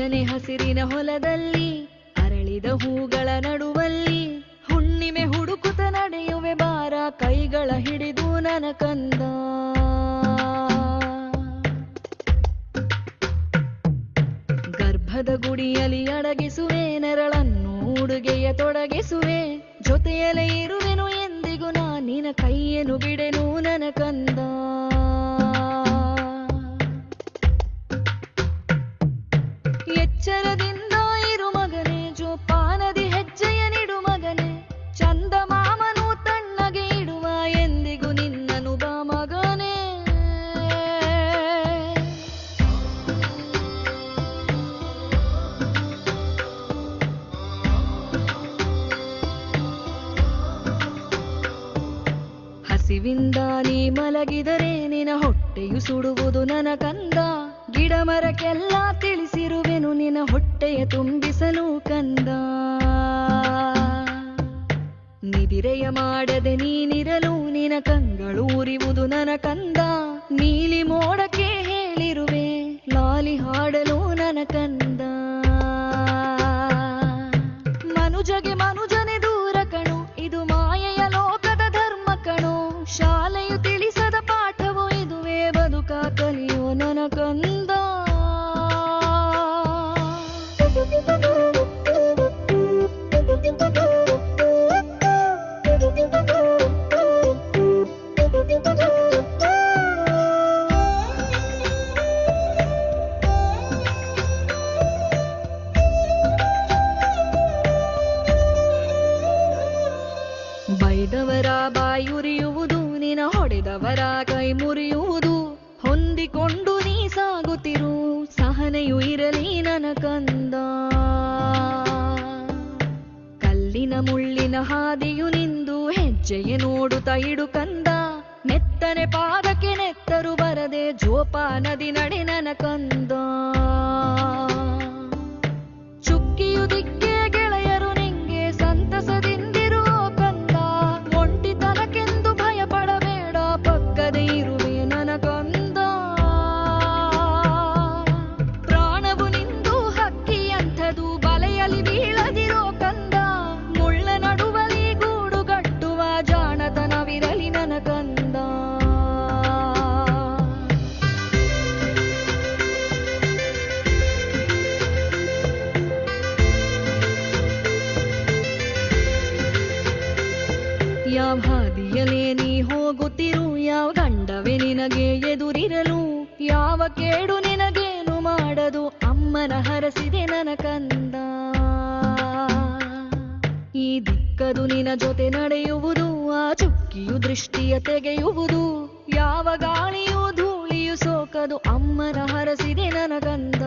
ಹಚ್ಚನೆ ಹಸಿರಿನ ಹೊಲದಲ್ಲಿ, ಅರಳಿದ ಹೂಗಳ ನಡುವಲ್ಲಿ, ಹುಣ್ಣಿಮೆ ಹುಡುಕುತ ನಡೆಯುವೆ ಬಾರ ಕೈಗಳ ಹಿಡಿದು ನನ ಕಂದ. ಗರ್ಭದ ಗುಡಿಯಲ್ಲಿ ಅಡಗಿಸುವೆ, ನೆರಳನ್ನು ಉಡುಗೆಯ ತೊಡಗಿಸುವೆ, ಜೊತೆಯಲ್ಲೇ ಇರುವೆನು ಎಂದಿಗೂ ನಾ ನಿನ ಕೈಯನ್ನು ಬಿಡೆನು ನನ ಎಚ್ಚರದಿಂದ ಇರು ಮಗನೇ, ಜೋಪಾನದಿ ಹೆಜ್ಜೆಯ ನಿಡು ಮಗನೇ. ಚಂದ ಮಾಮನು ತಣ್ಣಗೆ ಇಡುವ ಎಂದಿಗೂ ನಿನ್ನನು ಬಾ ಮಗನೇ. ಹಸಿವಿಂದ ನೀ ಮಲಗಿದರೆ ನಿನ ಹೊಟ್ಟೆಯು ಸುಡುವುದು ನನ ಕಂದ. ಗಿಡ ಮರಕ್ಕೆಲ್ಲ ತಿಳಿಸಿರುವೆನು, ನಿನ್ನ ಹೊಟ್ಟೆಯ ತುಂಬಿಸಲು ಕಂದ. ನಿದಿರೆಯ ಮಾಡದೆ ನೀನಿರಲು ನಿನ ಕಂಗಳೂರಿವುದು ನನ್ನ ನನ ಕಂದ. ನೀಲಿ ಬೈದವರ ಬಾಯುರಿಯುವುದು ನಿನ ಹೊಡೆದವರ ಕೈ ಮುರಿಯುವುದು. ಹೊಂದಿಕೊಂಡು ನೀ ಸಾಗುತ್ತಿರು, ಸಹನೆಯು ಇರಲಿ ನನ ಕಂದ. ಕಲ್ಲಿನ ಮುಳ್ಳಿನ ಹಾದಿಯು ನಿಂದು, ಹೆಜ್ಜೆಯ ನೋಡುತ್ತ ಇಡು ಕಂದ. ನೆತ್ತನೆ ಪಾದಕ್ಕೆ ನೆತ್ತರು ಬರದೆ, ಜೋಪಾನದಿ ನಡೆ ನನ ಕಂದ. ಯಾವ ಹಾದಿಯಲೇ ನೀ ಹೋಗುತ್ತಿರು, ಯಾವ ಗಂಡವೇ ನಿನಗೆ ಎದುರಿರಲು, ಯಾವ ಕೇಡು ನಿನಗೇನು ಮಾಡದು, ಅಮ್ಮನ ಹರಸಿದೆ ನನ ಕಂದ. ಈ ದಿಕ್ಕದು ನಿನ ಜೊತೆ ನಡೆಯುವುದು, ಆ ಚುಕ್ಕಿಯು ದೃಷ್ಟಿಯ ತೆಗೆಯುವುದು, ಯಾವ ಗಾಳಿಯು ಧೂಳಿಯು ಸೋಕದು, ಅಮ್ಮನ ಹರಸಿದೆ ನನ ಕಂದ.